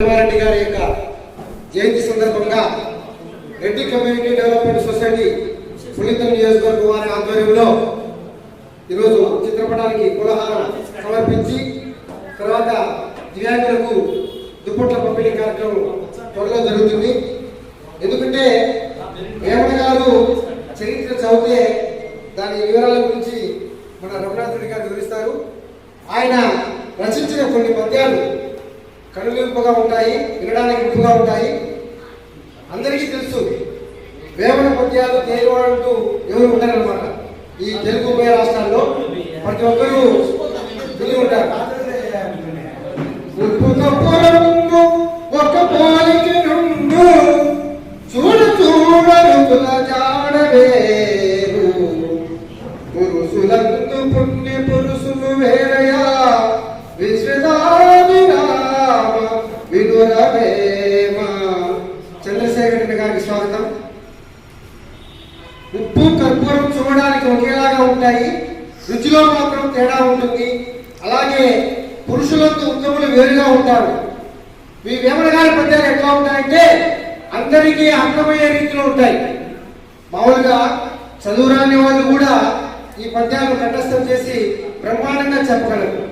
రెడ్డి గారి యొక్క జయంతి సందర్భంగా రెడ్డి కమ్యూనిటీ డెవలప్మెంట్ సొసైటీ పులితం నియోజకవర్గం వారి ఆధ్వర్యంలో ఈరోజు చిత్రపటానికి కులహారం సమర్పించి తర్వాత దివ్యాంగులకు దుప్పట్ల పంపిణీ కార్యక్రమం త్వరలో జరుగుతుంది. ఎందుకంటే వేమన గారు చరిత్ర చదివితే దాని వివరాల గురించి మన రఘునాథ్ రెడ్డి గారు వివరిస్తారు. ఆయన రచించిన కొన్ని పద్యాలు కనులింపుగా ఉంటాయి వినడానికి ఇంపుగా ఉంటాయి. అందరికీ తెలుసు వేమన పద్యాలు తేలివాడంటూ ఎవరు ఉంటారనమాట ఈ తెలుగు ఉభయ రాష్ట్రాల్లో ప్రతి ఒక్కరూ విని ఉంటారు. ఒక పోలిక నుండు చూడ చూడరుతుల జాడవేరు ఉంటాయి రుచిలో మాత్రం తేడా ఉంటుంది. అలాగే పురుషులతో ఉద్యములు వేరుగా ఉంటారు. మీ వేమన గారి పద్యాలు ఎట్లా ఉంటాయంటే అందరికీ అర్థమయ్యే రీతిలో ఉంటాయి. మామూలుగా చదువురాని వాళ్ళు కూడా ఈ పద్యాలు కంఠస్థం చేసి బ్రహ్మాండంగా చెప్పగలరు.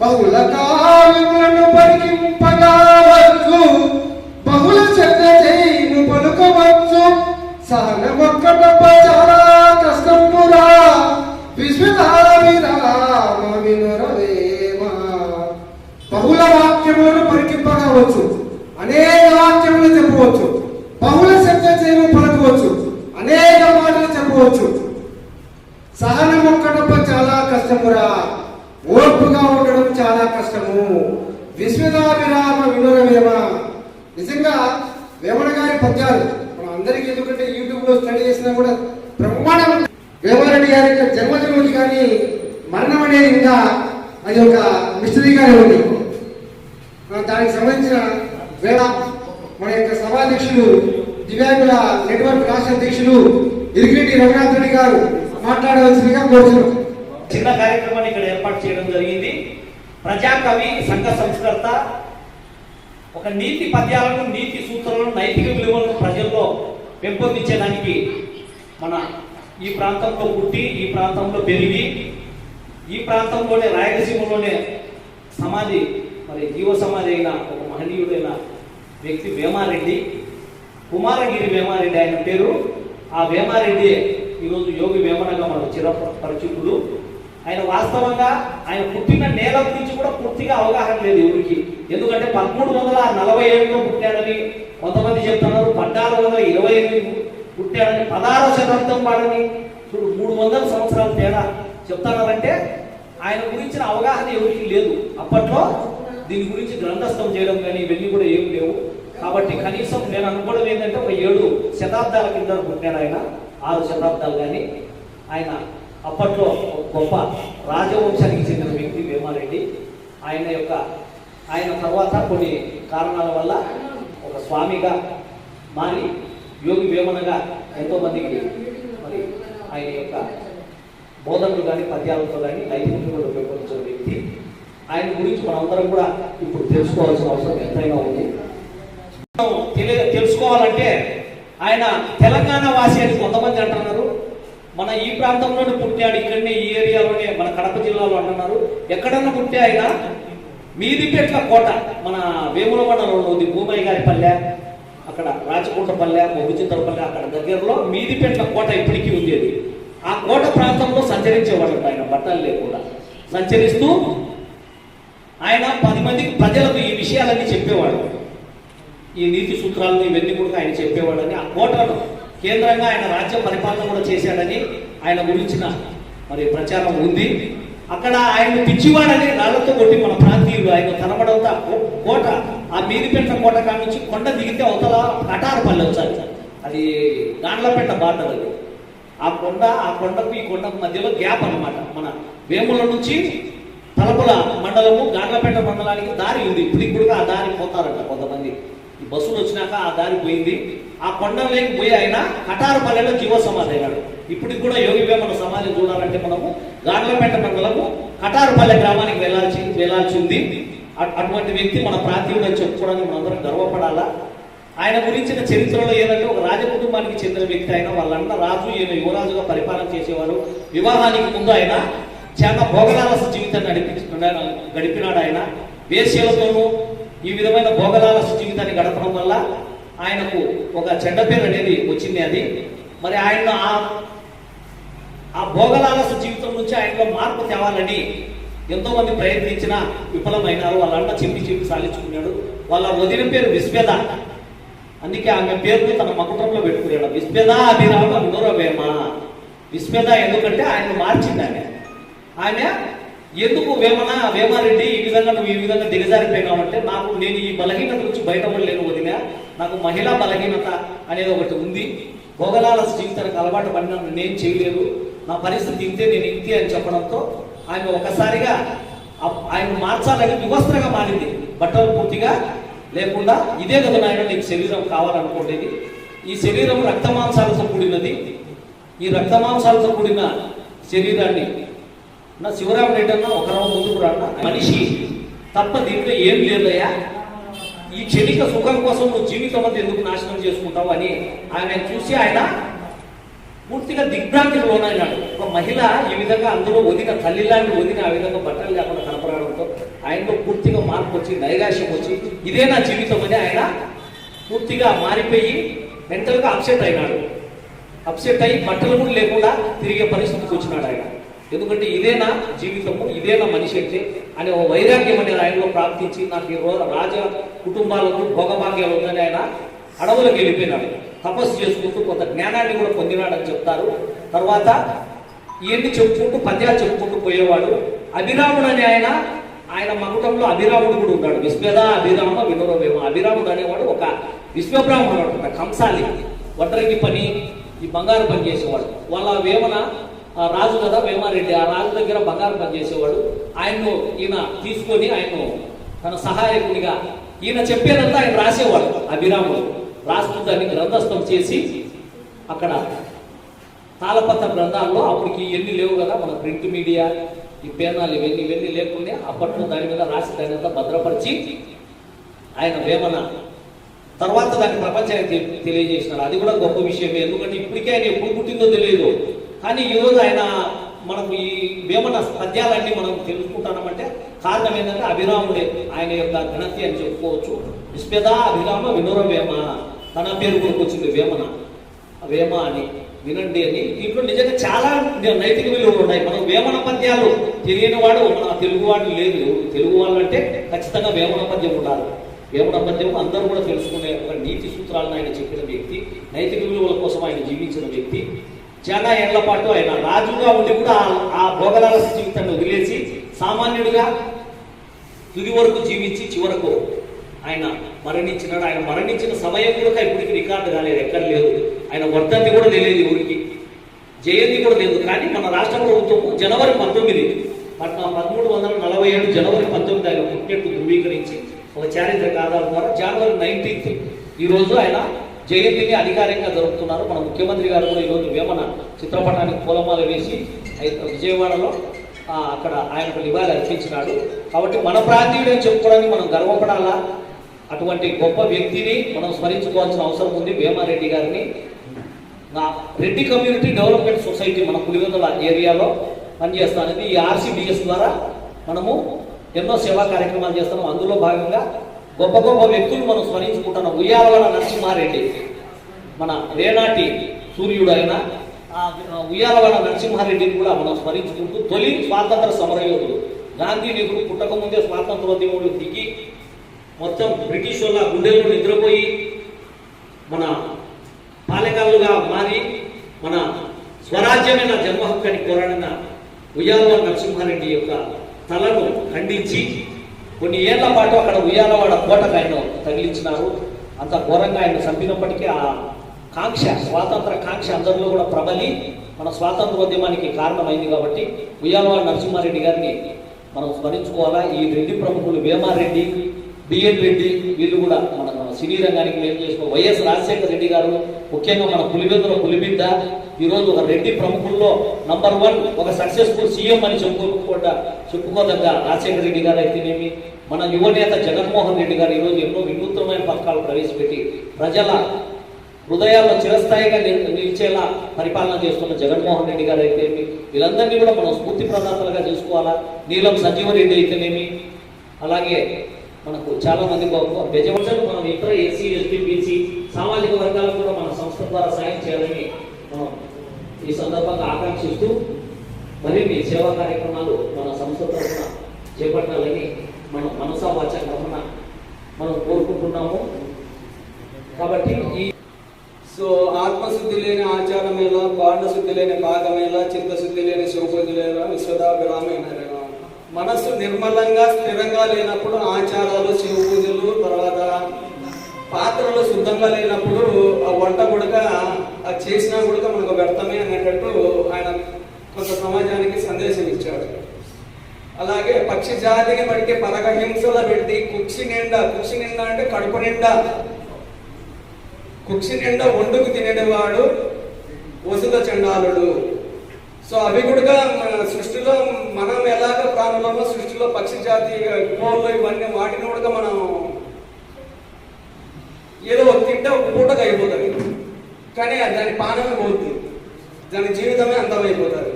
బహుళ కావ్యములను బహుళ శబ్ద చేయము పలుకవచ్చు. సహన ఒక్కటప్ప చాలా కష్టమురా విశ్వదావిరామ వినురవేమ? బహుళ వాక్యములను పరికింపగవచ్చు అనేక వాక్యములు చెప్పవచ్చు. బహుళ శబ్ద చేయము పలకవచ్చు. అనేక మాటలు చెప్పవచ్చు. సహనం ఒక్కటప్ప చాలా కష్టమురా. ఓర్పుగా ఉండడం చాలా కష్టము. విశ్వదాభిరామ వినురవేమ? నిజంగా వేమన గారి పద్యాలు మనం అందరికీ ఎందుకంటే యూట్యూబ్లో స్టడీ చేసినా కూడా బ్రహ్మాండం వేమరెడ్డి గారి యొక్క జన్మదినం ఉంది కానీ మరణం అనేది ఇంకా అది ఒక మిస్టరీగానే ఉంది. దానికి సంబంధించిన వేళ మన యొక్క సభాధ్యక్షులు దివ్యాంగుల నెట్వర్క్ రాష్ట్ర అధ్యక్షులు ఇరిగిరెడ్డి రఘునాథ్ రెడ్డి గారు మాట్లాడవలసిందిగా కోరుతున్నాం చిన్న కార్యక్రమాన్ని ఇక్కడ ఏర్పాటు చేయడం జరిగింది. ప్రజాకవి సంఘ సంస్కర్త ఒక నీతి పద్యాలను నీతి సూత్రాలను నైతిక విలువలను ప్రజల్లో పెంపొందించడానికి మన ఈ ప్రాంతంలో పుట్టి ఈ ప్రాంతంలో పెరిగి ఈ ప్రాంతంలోనే రాయలసీమలోనే సమాధి మరి జీవ సమాధి అయిన ఒక మహనీయుడైన వ్యక్తి వేమారెడ్డి కుమారగిరి వేమారెడ్డి ఆయన పేరు. ఆ వేమారెడ్డి ఈరోజు యోగి వేమనగా మనకు చిర పరిచితుడు. ఆయన వాస్తవంగా ఆయన పుట్టిన నేల గురించి కూడా పూర్తిగా అవగాహన లేదు ఎవరికి. ఎందుకంటే పదమూడు వందల నలభై ఏడులో పుట్టాడని కొంతమంది చెప్తున్నారు పద్నాలుగు వందల ఇరవై ఎనిమిది పుట్టాడని పదహారో శతాబ్దం వాడని చూడు మూడు వందల సంవత్సరాల తేడా చెప్తున్నారంటే ఆయన గురించిన అవగాహన ఎవరికి లేదు. అప్పట్లో దీని గురించి గ్రంథస్థం చేయడం కానీ ఇవన్నీ కూడా ఏం లేవు. కాబట్టి కనీసం నేను అనుకోవడం ఏంటంటే ఒక ఏడు శతాబ్దాల కింద పుట్టాడు ఆయన ఆరు శతాబ్దాలు కానీ. ఆయన అప్పట్లో ఒక గొప్ప రాజవంశానికి చెందిన వ్యక్తి భీమారెడ్డి ఆయన యొక్క ఆయన తర్వాత కొన్ని కారణాల వల్ల ఒక స్వామిగా మారి యోగి వేమనగా ఎంతోమందికి మరి ఆయన యొక్క బోధనలు కానీ పద్యాలతో కానీ నైతికతలు పెంపొందించిన వ్యక్తి. ఆయన గురించి మనందరం కూడా ఇప్పుడు తెలుసుకోవాల్సిన అవసరం ఎంతైనా ఉంది. మనం తెలుసుకోవాలంటే ఆయన తెలంగాణ వాసి అని కొంతమంది అంటున్నారు. మన ఈ ప్రాంతంలోనే పుట్టాడు ఇక్కడనే ఈ ఏరియాలోనే మన కడప జిల్లాలో అంటున్నారు. ఎక్కడన్నా పుట్టే ఆయన మీదిపేట్ల కోట మన వేముల మండలంలో ఉంది భూమయ్య గారి పల్లె అక్కడ రాచకుంట పల్లె మొగుచింతల పల్లె అక్కడ దగ్గరలో మీదిపేట్ల కోట ఇప్పటికీ ఉంది అది. ఆ కోట ప్రాంతంలో సంచరించేవాడు ఆయన బట్టలు లేకుండా సంచరిస్తూ ఆయన పది మందికి ప్రజలకు ఈ విషయాలన్నీ చెప్పేవాడు. ఈ నీతి సూత్రాలను ఇవన్నీ కూడా ఆయన చెప్పేవాడని ఆ కోటను కేంద్రంగా ఆయన రాజ్య పరిపాలన కూడా చేశాడని ఆయన గురించిన మరి ప్రచారం ఉంది. అక్కడ ఆయన పిచ్చివాడని రాళ్ళతో కొట్టి మన ప్రాంతీయులు ఆయన కనబడవుతా కోట ఆ మీదిపెట్ట కోట కానించి నుంచి కొండ దిగితే అవతల కటారపల్లి వచ్చారు. అది గాండ్లపెట్ట బార్డర్ అది. ఆ కొండ ఆ కొండకు ఈ కొండకు మధ్యలో గ్యాప్ అన్నమాట. మన వేముల నుంచి తలపుల మండలము గాడ్లపేట మండలానికి దారి ఉంది. ఇప్పుడు ఇప్పుడు ఆ దారి పోతారంట కొంతమంది. ఈ బస్సులు వచ్చినాక ఆ దారి పోయింది. ఆ కొండలోకి పోయి ఆయన కటారపల్లెలో జీవ సమాధి అయ్యాడు ఇప్పటికి కూడా యోగి వేమన సమాధి చూడాలంటే మనము గాడ్లపేట మండలము కటారపల్లె గ్రామానికి వెళ్ళాల్సి వెళ్ళాల్సి ఉంది. అటువంటి వ్యక్తి మన ప్రాంతీయుడు అని చెప్పుకోవడానికి మనందరం గర్వపడాలా? ఆయన గురించిన చరిత్రలో ఏంటంటే ఒక రాజ కుటుంబానికి చెందిన వ్యక్తి ఆయన వాళ్ళన్న రాజు ఈయన యువరాజుగా పరిపాలన చేసేవారు. వివాహానికి ముందు ఆయన చాలా భోగలాలస జీవితాన్ని నడిపించుకున్నాడు గడిపినాడు ఆయన. వేశ్యలతోనూ ఈ విధమైన భోగలాలస జీవితాన్ని గడపడం వల్ల ఆయనకు ఒక చెడ్డ పేరు అనేది వచ్చింది అది. మరి ఆయన ఆ ఆ భోగలాలస జీవితం నుంచి ఆయనలో మార్పు తేవాలని ఎంతో మంది ప్రయత్నించినా విఫలమైనారు. వాళ్ళ అన్న చెప్పి చెప్పి సాధించుకున్నాడు. వాళ్ళ వదిన పేరు విశ్వేద అందుకే ఆమె పేరుని తన మకుటంలో పెట్టుకున్నాడు. విశ్వదా అభిరామ వినోరవేమ విస్వేద ఎందుకంటే ఆయన మార్చింది ఆమె. ఆమె ఎందుకు వేమన వేమారెడ్డి ఈ విధంగా నువ్వు ఈ విధంగా దిగజారిపోయినావంటే నాకు నేను ఈ బలహీనత నుంచి బయటపడలేను వదిన. నాకు మహిళా బలహీనత అనేది ఒకటి ఉంది. భోగలాల జీవితానికి అలవాటు పడిన నేను చేయలేదు. నా పరిస్థితి ఇంతే నేను ఇంతే అని చెప్పడంతో ఆమె ఒకసారిగా ఆయన మార్చాలని వివస్త్రగా మారింది. బట్టలు పూర్తిగా లేకుండా ఇదే కదా నాయన నీకు శరీరం కావాలనుకోలేదు ఈ శరీరం రక్తమాంసాలతో కూడినది. ఈ రక్తమాంసాలతో కూడిన శరీరాన్ని నా శివరామరెడ్డి అన్న ఒక రవ్వ ముందుకు రాన్న మనిషి తప్ప దీంట్లో ఏం లేదయ్యా. ఈ క్షణిక సుఖం కోసం నువ్వు జీవితం అంతా ఎందుకు నాశనం చేసుకుంటావు అని ఆయన చూసి ఆయన పూర్తిగా దిగ్భ్రాంతికి లోనైనాడు. ఒక మహిళ ఈ విధంగా అందులో వదిన తల్లి లాంటి వదిన ఆ విధంగా బట్టలు లేకుండా ఆయనలో పూర్తిగా మార్పు వచ్చి నైరాశ్యం వచ్చి ఇదే నా జీవితం అని ఆయన పూర్తిగా మారిపోయి మెంటల్గా అప్సెట్ అయినాడు. అప్సెట్ అయ్యి బట్టలు కూడా లేకుండా తిరిగే పరిస్థితికి వచ్చినాడు ఆయన. ఎందుకంటే ఇదే నా జీవితము ఇదే నా మనిషి అంటే అనే ఓ వైరాగ్యం అనేది ఆయనలో ప్రాప్తించి నాకు ఈ రోజు రాజ కుటుంబాలకు భోగభాగ్యాలు ఉందని ఆయన అడవులకు వెళ్ళిపోయినాడు. తపస్సు చేసుకుంటూ కొంత జ్ఞానాన్ని కూడా పొందినాడని చెప్తారు. తర్వాత ఇవన్నీ చెప్పుకుంటూ పద్యాలు చెప్పుకుంటూ పోయేవాడు. అభిరాముడు అని ఆయన ఆయన మకుటంలో అభిరాముడు కూడా ఉన్నాడు. విశ్వేద అభిరామ వినోరవేమ అభిరాముడు అనేవాడు ఒక విశ్వబ్రాహ్మణుడు ఒక కంసాలి. వడ్రంగి పని ఈ బంగారు పని చేసేవాడు. వాళ్ళ వేమన ఆ రాజు కదా వేమారెడ్డి ఆ రాజు దగ్గర బంగారు పని చేసేవాడు. ఆయన్ను ఈయన తీసుకొని ఆయన్ను తన సహాయకుడిగా ఈయన చెప్పేదంతా ఆయన రాసేవాడు అభిరాముడు. రాస్తూ దాన్ని గ్రంథస్థం చేసి అక్కడ తాళపత్ర గ్రంథాల్లో అప్పటికి ఎన్ని లేవు కదా మన ప్రింట్ మీడియా ఈ పేనాలు ఇవన్నీ ఇవన్నీ లేకుండా అప్పట్లో దాని మీద రాసి దాని అంతా భద్రపరిచి ఆయన వేమన తర్వాత దాన్ని ప్రపంచానికి తెలియజేసినారు. అది కూడా గొప్ప విషయమే. ఎందుకంటే ఇప్పటికే ఆయన ఎప్పుడు పుట్టిందో తెలియదు. కానీ ఈరోజు ఆయన మనకు ఈ వేమన పద్యాలన్నీ మనం తెలుసుకుంటామంటే కారణం ఏంటంటే అభిరాముడే ఆయన యొక్క ఘనతి అని చెప్పుకోవచ్చు. విశ్వదా అభిరామ వినోర వేమ. తన పేరు కొనుకొచ్చింది వేమన. వేమ అని. వినండి అని. దీంట్లో నిజంగా చాలా నైతిక విలువలు ఉన్నాయి. మనం వేమన పద్యాలు తెలియని వాడు మన తెలుగు వాడు లేదు. తెలుగు వాళ్ళు అంటే ఖచ్చితంగా వేమన పద్యం ఉండాలి. వేమన పద్యం అందరూ కూడా తెలుసుకునే ఒక నీతి సూత్రాలను ఆయన చెప్పిన వ్యక్తి నైతిక విలువల కోసం ఆయన జీవించిన వ్యక్తి. చాలా ఏళ్ళ పాటు ఆయన రాజుగా ఉండి కూడా ఆ- ఆ జీవితాన్ని వదిలేసి సామాన్యుడిగా తుది వరకు జీవించి చివరకు ఆయన మరణించినాడు. ఆయన మరణించిన సమయం కూడా ఇప్పటికి రికార్డు కాలేదు ఎక్కడ లేదు. ఆయన వర్ధంతి కూడా తెలియదు ఊరికి. జయంతి కూడా లేదు. కానీ మన రాష్ట్ర ప్రభుత్వం జనవరి పంతొమ్మిది పద్నా- పదమూడు వందల నలభై ఏడు జనవరి పంతొమ్మిది ఆయన పుట్టినట్టు ధృవీకరించి ఒక చారిత్రక ఆధారం ద్వారా జనవరి నైన్టీన్త్ ఈ రోజు ఆయన జయంతిని అధికారికంగా జరుపుతున్నారు. మన ముఖ్యమంత్రి గారు కూడా ఈరోజు వేమన చిత్రపటానికి పూలమాల వేసి విజయవాడలో అక్కడ ఆయనకు నివాళి అర్పించినాడు. కాబట్టి మన ప్రాంతీయుడు అని చెప్పుకోవడానికి మనం గర్వపడాలా? అటువంటి గొప్ప వ్యక్తిని మనం స్మరించుకోవాల్సిన అవసరం ఉంది వేమారెడ్డి గారిని. నా రెడ్డి కమ్యూనిటీ డెవలప్మెంట్ సొసైటీ మన పులివెందుల ఏరియాలో పనిచేస్తానని ఈ ఆర్సీబీఎస్ ద్వారా మనము ఎన్నో సేవా కార్యక్రమాలు చేస్తున్నాం. అందులో భాగంగా గొప్ప గొప్ప వ్యక్తులు మనం స్మరించుకుంటున్నాం ఉయ్యాలవాడ నరసింహారెడ్డి మన రేనాటి సూర్యుడు ఆయన ఉయ్యాలవాడ నరసింహారెడ్డిని కూడా మనం స్మరించుకుంటూ తొలి స్వాతంత్ర సమరయోధుడు. గాంధీ నెహ్రూ పుట్టకముందే స్వాతంత్రోద్యమంలో దిగి మొత్తం బ్రిటిష్ వాళ్ళ గుండెల్లో నిద్రపోయి మన పాలకాలుగా మారి మన స్వరాజ్యమైన జన్మహక్కని హక్కు ఉయ్యాలవాడ నరసింహారెడ్డి యొక్క తలను ఖండించి కొన్ని ఏళ్ళ పాటు అక్కడ ఉయ్యాలవాడ కోటకు ఆయన తగిలించినారు. అంత ఘోరంగా ఆయన చంపినప్పటికీ ఆ కాంక్ష స్వాతంత్ర కాంక్ష అందరిలో కూడా ప్రబలి మన స్వాతంత్రోద్యమానికి కారణమైంది కాబట్టి ఉయ్యాలవాడ నరసింహారెడ్డి గారిని మనం స్మరించుకోవాలా? ఈ రెడ్డి ప్రముఖులు వేమారెడ్డి బిఎన్ రెడ్డి వీళ్ళు కూడా మన సినీ రంగానికి ఏం చేసుకో వైఎస్ రాజశేఖర రెడ్డి గారు ముఖ్యంగా మన పులివెందుల పులిబిడ్డ ఈరోజు ఒక రెడ్డి ప్రముఖుల్లో నంబర్ వన్ ఒక సక్సెస్ఫుల్ సీఎం అని చెప్పుకోకుండా చెప్పుకోదగ్గ రాజశేఖర రెడ్డి గారు అయితేనేమి మన యువనేత జగన్మోహన్ రెడ్డి గారు ఈరోజు ఎన్నో వినూత్నమైన పథకాలు ప్రవేశపెట్టి ప్రజల హృదయాల్లో చిరస్థాయిగా నిలిచేలా పరిపాలన చేస్తున్న జగన్మోహన్ రెడ్డి గారు అయితేనేమి వీళ్ళందరినీ కూడా మనం స్ఫూర్తి ప్రదాతలుగా చేసుకోవాలా? నీలం సంజీవ రెడ్డి అయితేనేమి? అలాగే మనకు చాలా మంది బెజవచలు మనం ఇతర ఎస్సీ ఎస్టీ బీసీ సామాజిక వర్గాలకు కూడా మన సంస్థ ద్వారా సాయం చేయాలని మనం ఈ సందర్భంగా ఆకాంక్షిస్తూ మరిన్ని సేవా కార్యక్రమాలు మన సంస్థ తరఫున చేపట్టాలని మనం మనసా వాచ గమన మనం కోరుకుంటున్నాము. కాబట్టి ఈ సో ఆత్మశుద్ధి లేని ఆచారమేలా బాండశుద్ధి లేని భాగమేలా చిత్తశుద్ధి లేని శివశుద్ధి లేదా విశ్వదాభిరామైన మనస్సు నిర్మలంగా స్థిరంగా లేనప్పుడు ఆచారాలు శివ పూజలు తర్వాత పాత్రలు శుద్ధంగా లేనప్పుడు ఆ వంట గుడక ఆ చేసినా గుడక మనకు వ్యర్థమే అనేటట్టు ఆయన కొంత సమాజానికి సందేశం ఇచ్చాడు. అలాగే పక్షి జాతిని బట్టి పరగ హింసల పెట్టి కుక్షి నిండా కుక్షి నిండా అంటే కడుపు నిండా. కుక్షి నిండా వండుకు తినేవాడు వసుల చండాలుడు. సో అవి కూడా మన సృష్టిలో మనం ఎలాగ ప్రాణులమో సృష్టిలో పక్షి జాతి కోళ్ళు ఇవన్నీ వాటిని కూడా మనం ఏదో ఒక తింటే ఒక పూటగా అయిపోతుంది కానీ దాని పానమే పోతుంది దాని జీవితమే అంతమైపోతుంది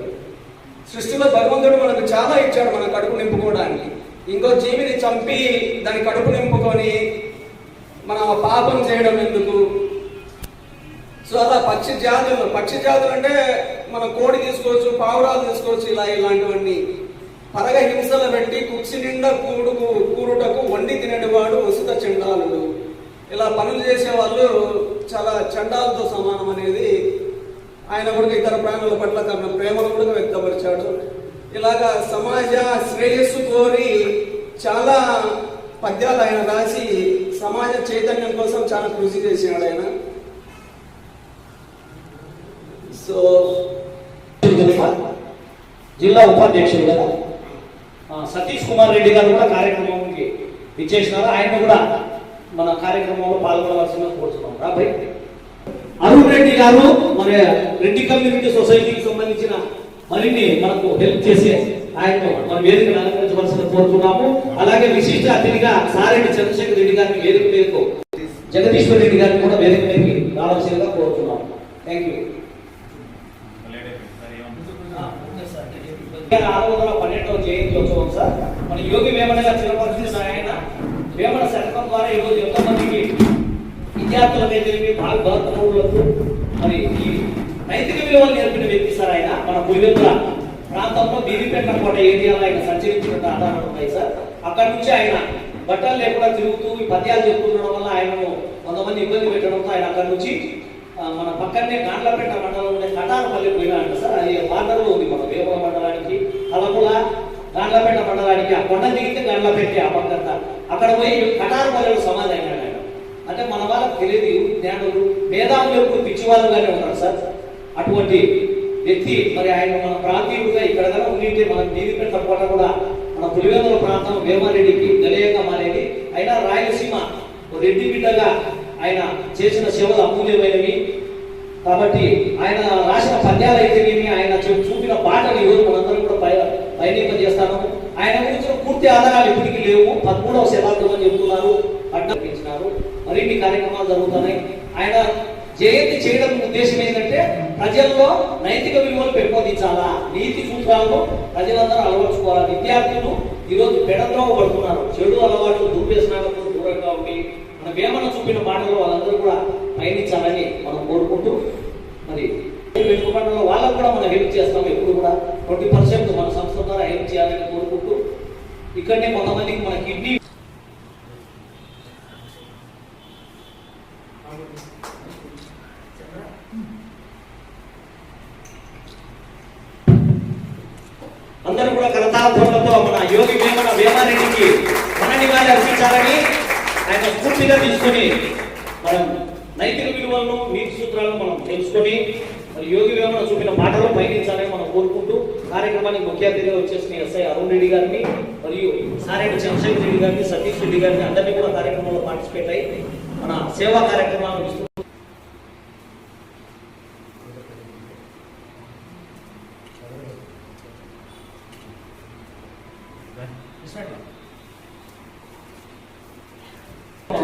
సృష్టిలో భగవంతుడు మనకు చాలా ఇచ్చాడు మన కడుపు నింపుకోవడానికి. ఇంకో జీవిని చంపి దాని కడుపు నింపుకొని మనం పాపం చేయడం ఎందుకు? సో అలా పక్షి జాతులు పక్షి జాతులు అంటే మనం కోడి తీసుకోవచ్చు పావురాలు తీసుకోవచ్చు ఇలా ఇలాంటివన్నీ. పరగ హింసలు పెట్టి కుక్షి నిండా కూడుకు కూరుటకు వండి తినేటివాడు ఉసిత చండాలుడు. ఇలా పనులు చేసే వాళ్ళు చాలా చండాలతో సమానం అనేది ఆయన కూడా ఇతర ప్రాణుల పట్ల తన ప్రేమను కూడా వ్యక్తపరిచాడు. ఇలాగా సమాజ శ్రేయస్సు కోరి చాలా పద్యాలు ఆయన రాసి సమాజ చైతన్యం కోసం చాలా కృషి చేసినాడు ఆయన. సో జిల్లా ఉపాధ్యక్షుడు కదా. సతీష్ కుమార్ రెడ్డి గారు కూడా కార్యక్రమంకి ఇచ్చేసినారు ఆయన కూడా మన కార్యక్రమంలో పాల్గొనవలసిన కోరుతున్నాం. రాబోయ్ అరుణ్ రెడ్డి గారు మన రెడ్డి కమ్యూనిటీ సొసైటీకి సంబంధించిన మరిన్ని మనకు హెల్ప్ చేసి ఆయన మన వేదికను అలంకరించవలసిన కోరుతున్నాము. అలాగే విశిష్ట అతిథిగా సారెడ్డి చంద్రశేఖర్ రెడ్డి గారిని వేదిక మేరకు జగదీశ్వర్ రెడ్డి గారిని కూడా వేదిక మీదకి రావాల్సిందిగా కోరుతున్నాము. థ్యాంక్ యూ ఆరు వందల పన్నెండవ జయంతి ఉత్సవం సార్ మన యోగి వేమనగా చిరపరిచిన ఆయన వేమన శతకం ద్వారా ఈరోజు ఎంతో మందికి విద్యార్థులకు భాగవతములకు మరి ఈ నైతిక విలువలు నేర్పిన వ్యక్తి సార్ ఆయన. మన పులివెందుల ప్రాంతంలో బీబీపేట కోట ఏరియాలో ఆయన సంచరించిన ఆధారాలు ఉన్నాయి సార్. అక్కడి నుంచి ఆయన బట్టలు లేకుండా తిరుగుతూ ఈ పద్యాలు చెప్తుండడం వల్ల ఆయనను కొంతమంది ఇబ్బంది పెట్టడంతో ఆయన అక్కడ నుంచి మన పక్కనే గాండ్లపేట మండలం ఉండే కటారపల్లి పోయినా అంట సార్. అది బార్డర్లో ఉంది మన వేమల మండలానికి. కలపుల గాండ్లపేట మండలానికి ఆ కొండ దిగితే గాండ్లపేట ఆ పక్కంతా అక్కడ పోయి కటారపల్లిలో సమాధి అయినాడు ఆయన. అంటే మన వాళ్ళకి తెలియదు జ్ఞానులు మేధావులు ఎప్పుడు పిచ్చివాళ్ళుగానే ఉన్నారు సార్. అటువంటి వ్యక్తి మరి ఆయన మన ప్రాంతీయుడుగా ఇక్కడ కదా ఉండింటే మనం నీదిపేట కోట కూడా మన పులివెందుల ప్రాంతం వేమారెడ్డికి నిలయంగా మారేది. అయినా రాయలసీమ రెడ్డి బిడ్డగా ఆయన చేసిన సేవలు అమూల్యమైనవి. కాబట్టి ఆయన రాసిన పద్యాలు అయితేనేమి ఆయన చూపిన పాటలు ఈరోజు మనందరం కూడా పై చేస్తాను ఆయన గురించిన పూర్తి ఆధారాలు ఇప్పటికీ లేవు. పదమూడవ శతాబ్దంలో చెబుతున్నారు చెప్తున్నారు. అడ్డించినారు మరిన్ని కార్యక్రమాలు జరుగుతున్నాయి. ఆయన జయంతి చేయడం ఉద్దేశం ఏంటంటే ప్రజల్లో నైతిక విలువలు పెంపొందించాలా? నీతి సూత్రాలను ప్రజలందరూ అలవర్చుకోవాలి? విద్యార్థులు ఈరోజు పెడద్రోవ పడుతున్నారు. చెడు అలవాట్లు దుర్వ్యసనాలకు దూరంగా ఉండి మన వేమన చూపిన మాటలు వాళ్ళందరూ కూడా పయనించాలని మనం కోరుకుంటూ మరి వెనుకబడిన వాళ్ళకు కూడా మనం హెల్ప్ చేస్తాం. ఎప్పుడు కూడా ట్వంటీ పర్సెంట్ మన సంస్థ ద్వారా హెల్ప్ చేయాలని కోరుకుంటూ ఇక్కడనే కొంతమందికి మన కిడ్నీ అందరూ కూడా కరతార్థములతో మన యోగి వేమన వేమారెడ్డికి మన నివాళి అర్పించాలని ఆయన స్ఫూర్తిగా తీసుకొని మనం నైతిక విలువలను నీతి సూత్రాలను మనం తెలుసుకొని మరి యోగి వేమన చూపిన మాటలు పయనించాలని మనం కోరుకుంటూ కార్యక్రమానికి ముఖ్య అతిథిగా వచ్చేసిన ఎస్ఐ అరుణ్ రెడ్డి గారిని మరియు సారేడు చంద్రశేఖర్ రెడ్డి గారిని సతీష్ రెడ్డి గారిని అందరినీ కూడా కార్యక్రమంలో పార్టిసిపేట్ అయ్యి మన సేవా కార్యక్రమాలను ఇస్తూ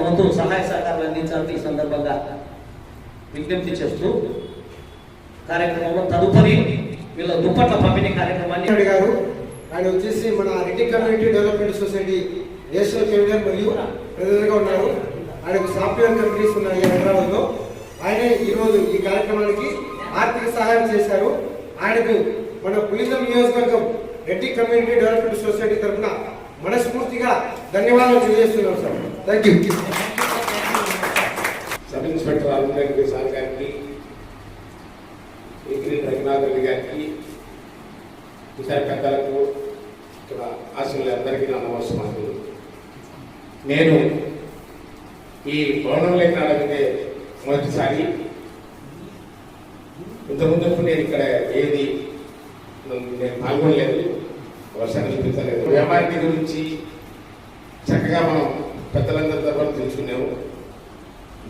వంతు సహాయ సహకారాలు అందించాలని ఈ సందర్భంగా విజ్ఞప్తి చేస్తూ కార్యక్రమంలో తదుపరి వీళ్ళ దుప్పట్ల పంపిణీ కార్యక్రమాన్ని గారు ఆయన వచ్చేసి మన Reddy community development society national కెమినర్ మరియు ప్రజలుగా ఉన్నారు. ఆయనకు సాఫ్ట్వేర్ కంపెనీస్ ఉన్నాయి హైదరాబాద్లో. ఆయనే ఆయన ఈ రోజు ఈ కార్యక్రమానికి ఆర్థిక సహాయం చేశారు. ఆయనకు మన పులిసం నియోజకవర్గం రెడ్డి కమ్యూనిటీ డెవలప్మెంట్ సొసైటీ తరఫున మనస్ఫూర్తిగా ధన్యవాదాలు తెలియజేస్తున్నాం sir. Thank you sub inspector Anjaneya sir గారికి ఇంద్రి రఘునాథ్ రెడ్డి గారికి విశాఖ పెద్దలకు ఇక్కడ ఆశలు అందరికీ నా నమస్కారాలు. నేను ఈ భవనం లేక మొదటిసారి ఇంతకుముందు నేను ఇక్కడ ఏది నేను పాల్గొనలేదు. వర్షం చూపించలేదు వ్యాపారి గురించి చక్కగా మనం పెద్దలందరి తరఫున తెలుసుకున్నాము.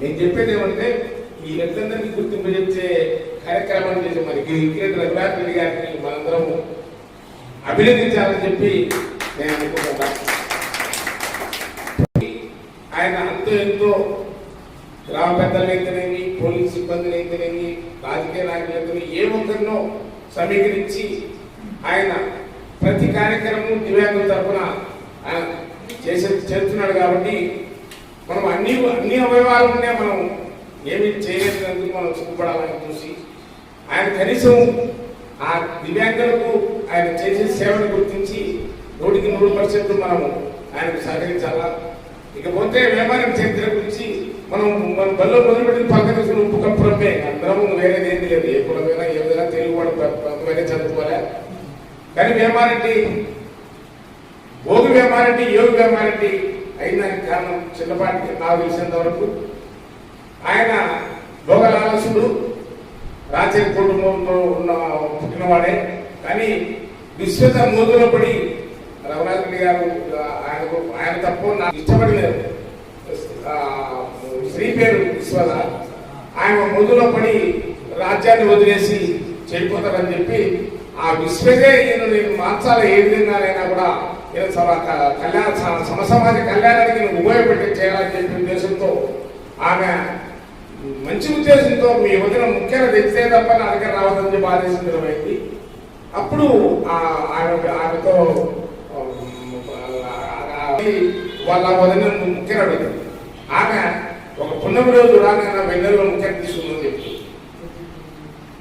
నేను చెప్పేది ఏమంటే ఈ వ్యక్తులందరికీ గుర్తింపు చెప్తే కార్యక్రమాన్ని చేసే మరి క్రికెట్ రఘునాథ్ రెడ్డి గారిని మనందరం అభినందించాలని చెప్పి నేను అనుకుంటున్నాను ఆయన అంతో ఎంతో గ్రామ పెద్దలు అయితేనేమి పోలీస్ సిబ్బందులు అయితేనేమి రాజకీయ నాయకులు అయితేనేమి ఏ ఒక్కరినో సమీకరించి ఆయన ప్రతి కార్యక్రమం దివ్యాంగుల తరఫున ఆయన చేసే చేస్తున్నాడు కాబట్టి మనం అన్ని అన్ని అవయవాలు ఉన్నాయి మనం ఏమి చేయలేసినందుకు మనం సిగ్గుపడాలని చూసి ఆయన కనీసం ఆ దివ్యాంగులకు ఆయన చేసే సేవను గుర్తించి నూటికి నూరు పర్సెంట్ మనం ఆయనకు సహకరించాలా? ఇకపోతే వ్యాపారం చరిత్ర గురించి మనం మన బల్లో మొదలుపెట్టిన పక్కన ఉప్పు కప్పురమే అందరం వేరేది ఏంటి లేదు. ఏ కులమైనా ఏ విధంగా తెలుగు వాడు చదువుకోలే కానీ వేమారెడ్డి భోగి వేమారెడ్డి యోగి వేమారెడ్డి అయిన కారణం చిన్నపాటికి నాకు తెలిసినంత వరకు ఆయన భోగలాలసుడు రాజ్య కుటుంబంలో ఉన్న పుట్టినవాడే. కానీ విశ్వత మోదులో పడి రఘునాథ్ గారు ఆయనకు ఆయన తప్ప నాకు ఇష్టపడలేదు. శ్రీ పేరు విశ్వత ఆయన మోదులో పడి రాజ్యాన్ని వదిలేసి చెడిపోతారని చెప్పి ఆ విశ్వదే నేను నేను మార్చాలి ఏ విధంగానైనా కూడా నేను సమ- కళ్యాణ స- సమసమాజ కళ్యాణానికి నేను ఉపయోగపెట్టి చేయాలని చెప్పి ఉద్దేశంతో ఆమె మంచి ఉద్దేశంతో మీ వదిన ముఖ్యంగా తెచ్చే తప్ప నా దగ్గర రావద్దని చెప్పి ఆదేశించడం అప్పుడు ఆ- ఆమె ఆమెతో వాళ్ళ వదిన ముఖ్యంగా అడిగింది. ఆమె ఒక పున్నమి రోజు రాగానే వెన్నెల్లో ముఖ్యం తీసుకుందని చెప్తుంది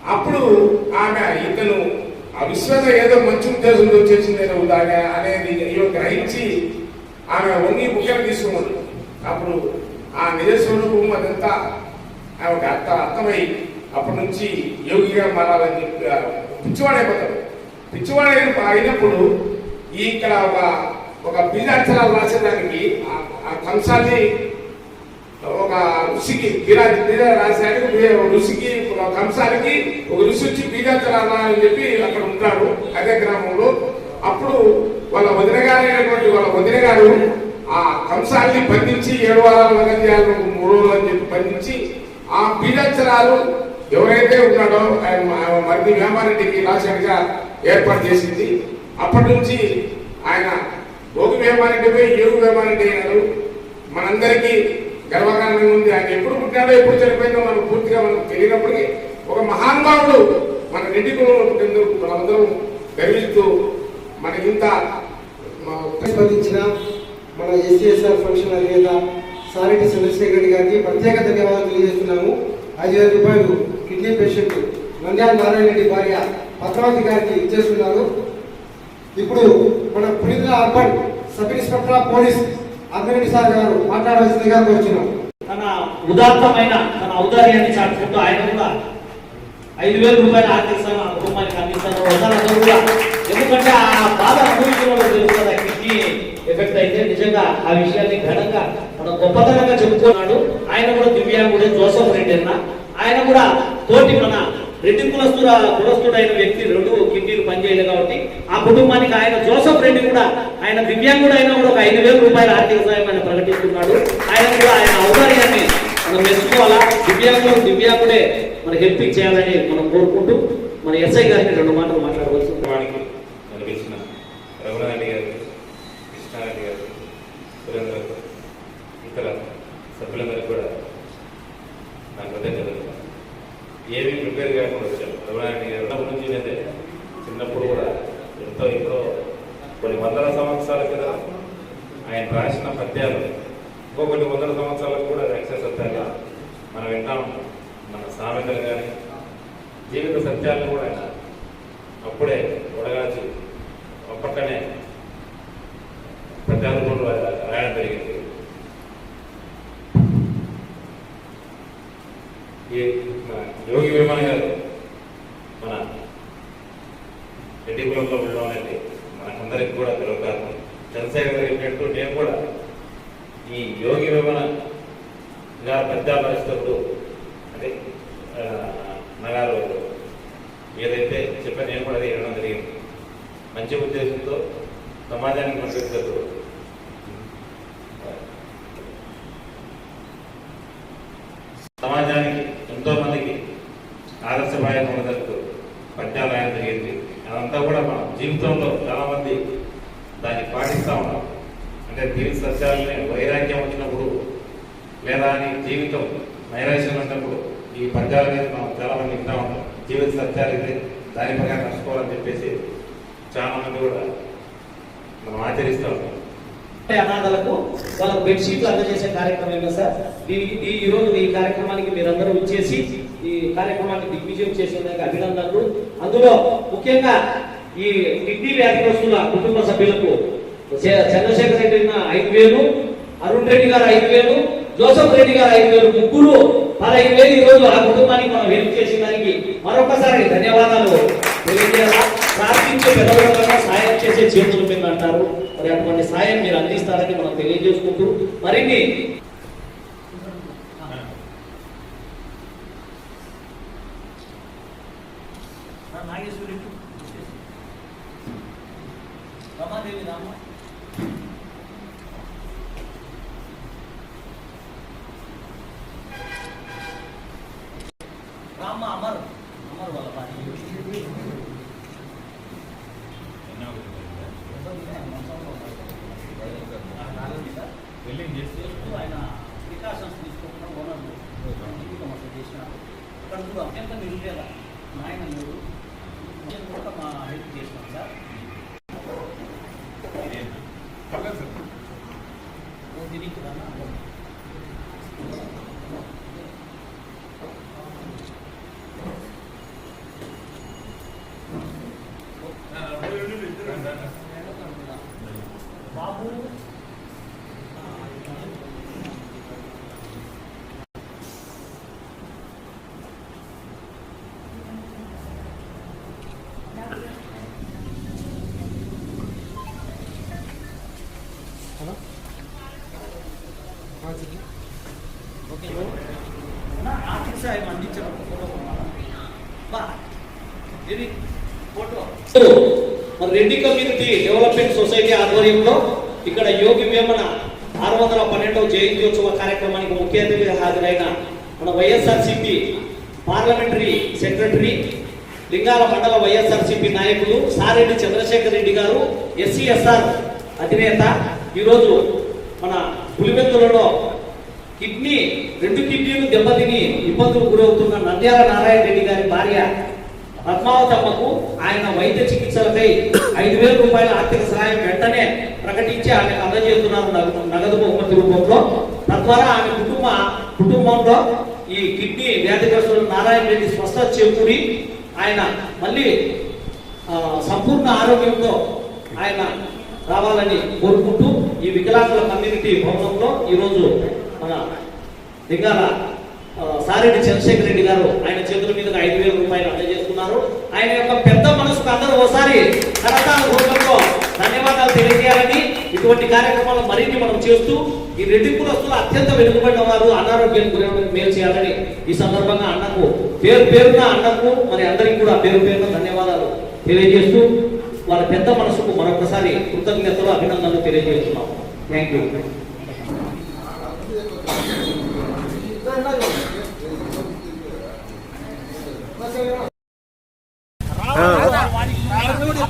అప్పుడు ఆమె ఇతను ఆ విశ్వాస ఏదో మంచి ఉద్దేశంతో చేసింది ఉదాహరణ అనేది ఇవి గ్రహించి ఆమె వంగి ముఖ్యం తీసుకున్నాడు అప్పుడు ఆ నిజ స్వరూపం అదంతా ఆమెకు అర్థ అర్థమై అప్పటి నుంచి యోగిగా మారాలని చెప్పి పిచ్చివాడైపోతాడు. పిచ్చివాడైన అయినప్పుడు ఇక్కడ ఒక ఒక బీజాక్షరాలు రాసేదానికి ఆ- ఆ కంసాన్ని ఒక ఋషికి గిరాజి మీద రాశాడు ఋషికి ఒక కంసానికి ఒక ఋషి వచ్చి బీజాచరాల అని చెప్పి అక్కడ ఉంటాడు అదే గ్రామంలో. అప్పుడు వాళ్ళ వదిన వాళ్ళ వదిన గారు ఆ కంసాన్ని బంధించి ఏడు వారాలు వదం చేయాలి మూడు రోజులు అని చెప్పి బంధించి ఆ బీజాచరాలు ఎవరైతే ఉన్నాడో ఆయన మరిది వేమారెడ్డికి రాశాడుగా ఏర్పాటు చేసింది. అప్పటి నుంచి ఆయన భోగి వేమారెడ్డి పోయి ఏడు వేమారెడ్డి అయినారు. మనందరికీ గర్వకారణంగా ఉంది. ఆయన ఎప్పుడు పుట్టినాడో ఎప్పుడు చనిపోయిందో మనకు పూర్తిగా మనకు తెలియనప్పటికీ ఒక మహానుభావుడు మన రెడ్డి కులంలో పుట్టినందుకు మనందరం గర్విస్తూ మనకింత ఇంత స్పందించిన మన ఎస్సీఎస్ఆర్ ఫంక్షన్ అధినేత సారెడ్డి చంద్రశేఖర్ రెడ్డి గారికి ప్రత్యేక ధన్యవాదాలు తెలియజేస్తున్నాము. ఐదు వేల రూపాయలు కిడ్నీ పేషెంట్ నంద్యాల నారాయణ రెడ్డి భార్య పద్మావతి గారికి ఇచ్చేస్తున్నారు. ఇప్పుడు మన పునీత urban sub inspector of police అద్మిరెడ్డి sir గారు మాట్లాడవలసిందిగా కోరుచున్నాం. తన ఉదాత్తమైన తన ఔదార్యాన్ని చాటుకుంటూ ఆయన కూడా ఐదు వేల రూపాయల ఆర్థిక సహాయం కుటుంబానికి అందిస్తారు కూడా. ఎందుకంటే ఆ బాధ అనుభవించిన వాళ్ళు తెలుస్తుంది కిడ్నీ ఎఫెక్ట్ అయితే నిజంగా ఆ విషయాన్ని ఘనంగా మన గొప్పతనంగా చెప్పుకున్నాడు. ఆయన కూడా దివ్యాంగుడే జోసఫ్ రెడ్డి అన్న. ఆయన కూడా తోటి మన రెడ్డి కులస్తుల కులస్తుడైన వ్యక్తి రెండు కిడ్నీలు పనిచేయలేదు కాబట్టి ఆ కుటుంబానికి ఆయన జోసఫ్ రెడ్డి కూడా ఆయన దివ్యాంగుడు అయినా కూడా ఒక ఐదు వేల రూపాయల ఆర్థిక సాయం ఆయన ప్రకటిస్తున్నాడు. ఆయన కూడా ఆయన ఔదార్యాన్ని మనం మెచ్చుకోవాలా? దివ్యాంగులు దివ్యాంగుడే మన హెల్ప్ చేయాలని మనం కోరుకుంటూ మన ఎస్ఐ గారిని రెండు మాటలు మాట్లాడవలసి వాడికి కనిపించిన రఘునారెడ్డి గారు కృష్ణారెడ్డి గారు సురేంద్ర ఇతర సభ్యులందరికీ కూడా నా కృతజ్ఞతలు. ఏమీ ప్రిపేర్ కాకుండా వచ్చాను రఘునారెడ్డి గారు ఉన్నప్పటి నేనే చిన్నప్పుడు కూడా ఎంతో ఎంతో కొన్ని వందల సంవత్సరాల క్రితం ఆయన రాసిన పద్యాలు ఇంకో కొన్ని వందల సంవత్సరాలకు కూడా యాక్సెస్ అవుతాయి మనం వింటాం మన సామెతలు కానీ జీవిత సత్యాలను కూడా ఆయన అప్పుడే ఉడగాచి అప్పట్లోనే పద్యాలు రాయడం జరిగింది ఈ మన యోగి వేమన గారు మన రెడ్డి కులంలో ఉండడం అనేది మనకందరికి కూడా గర్వకారణం. చంద్రశేఖర్ గారు చెప్పినట్టు నేను కూడా ఈ యోగి వేమన గారు పద్యాలు అంటే నగారు ఏదైతే చెప్పా నేను కూడా అది వినడం జరిగింది. మంచి ఉద్దేశంతో సమాజానికి పంపిస్తూ సమాజానికి ఎంతో మందికి ఆదర్శప్రాయంగా ఉండదట్టు పద్యాలు రాయడం జరిగింది అదంతా కూడా మన జీవితంలో చాలా మంది దాన్ని పాటిస్తూ ఉన్నాం అంటే జీవిత సత్యాలని వైరాగ్యం వచ్చినప్పుడు లేదా అని జీవితం నైరాశ్యం ఉన్నప్పుడు ఈ పద్యాల మీద మనం చాలా మంది వింటా ఉంటాం జీవిత సత్యాలు అయితే దాని ప్రకారం నడుచుకోవాలని చెప్పేసి చాలా మంది కూడా మనం ఆచరిస్తూ ఉంటాం. అంటే అనాథలకు వాళ్ళకు బెడ్షీట్లు అందజేసే కార్యక్రమం ఏమో సార్? దీనికి ఈ ఈ రోజు ఈ కార్యక్రమానికి మీరందరూ వచ్చేసి ఈ కార్యక్రమాన్ని దిగ్విజయం చేసేందుకు అభినందనలు. అందులో ముఖ్యంగా ఈ కిడ్నీ వ్యాధిగ్రస్తుల కుటుంబ సభ్యులకు చే- చంద్రశేఖర్ రెడ్డి ఐదు వేలు అరుణ్ రెడ్డి గారు ఐదు వేలు జోసఫ్ రెడ్డి గారు ఐదు వేలు ముగ్గురు పదహైదు వేలు ఈ రోజు ఆ కుటుంబానికి మనం హెల్ప్ చేసిన దానికి మరొకసారి ధన్యవాదాలు తెలియజేయాలా ప్రార్థించే పెద్దవాళ్ళ సాయం చేసే చేతుల మీద అంటారు. మరి అటువంటి సాయం మీరు అందిస్తారని మనం తెలియజేసుకుంటూ మరిన్ని నాగేశ్వరి రమాదేవి రామ అమర్ అమర్ వాళ్ళ భార్య ఆయన ప్రికాషన్స్ తీసుకోకుండా ఓనర్ జీవితం అసలు చేసినారు అక్కడ కూడా అత్యంత నిరుపేద నాయన లేడు నేను కూడా మా హెల్ప్ చేసినాం సార్ ఓ దీనికి రన్నా బాబు ఓకే నా ఆర్థిక సాయం అందించడం బా ఇది ఫోటో మన రెడ్డి కమ్యూనిటీ డెవలప్మెంట్ సొసైటీ ఆధ్వర్యంలో ఇక్కడ యోగి వేమన ఆరు వందల పన్నెండవ జయంత్యోత్సవ కార్యక్రమానికి ముఖ్య అతిథిగా హాజరైన మన వైఎస్ఆర్సిపి పార్లమెంటరీ సెక్రటరీ లింగాల మండల వైఎస్ఆర్సిపి నాయకులు సారెడ్డి చంద్రశేఖర్ రెడ్డి గారు ఎస్సీఎస్ఆర్ అధినేత. ఈరోజు మన పులివెందులలో కిడ్నీ రెండు కిడ్నీలు దెబ్బతిని ఇబ్బందులు గురవుతున్న నంద్యాల నారాయణ రెడ్డి గారి భార్య పద్మావతమ్మకు ఆయన వైద్య చికిత్సలపై ఐదు వేల రూపాయల ఆర్థిక సహాయం వెంటనే ప్రకటించి ఆమె అందజేస్తున్నారు నగదు- నగదు బహుమతి రూపంలో. తద్వారా ఆమె కుటుంబ కుటుంబంలో ఈ కిడ్నీ వ్యాధిగ్రస్తులు నారాయణ రెడ్డి స్వస్థ చేకూరి ఆయన మళ్ళీ సంపూర్ణ ఆరోగ్యంతో ఆయన రావాలని కోరుకుంటూ ఈ వికలాంగుల కమ్యూనిటీ భవనంలో ఈరోజు మన దిగాల సారెడ్డి చంద్రశేఖర్ రెడ్డి గారు ఆయన చేతుల మీదుగా ఐదు వేల రూపాయలు ఉన్నారు ఆయన యొక్క పెద్ద మనసుకు అందరూ ఒకసారి కరతాల రూపంలో ధన్యవాదాలు తెలియజేయాలని ఇటువంటి కార్యక్రమాలు మరిన్ని మనం చేస్తూ ఈ రెడ్డి కులస్తులు అత్యంత వెనుకబడిన వారు అనారోగ్యానికి గురైన మేలు చేయాలని ఈ సందర్భంగా అన్నకు పేరు పేరున అన్నకు మరి అందరికీ కూడా పేరు పేరున ధన్యవాదాలు తెలియజేస్తూ వాళ్ళ పెద్ద మనసుకు మరొకసారి కృతజ్ఞతలు అభినందనలు తెలియజేస్తున్నాం. Thank you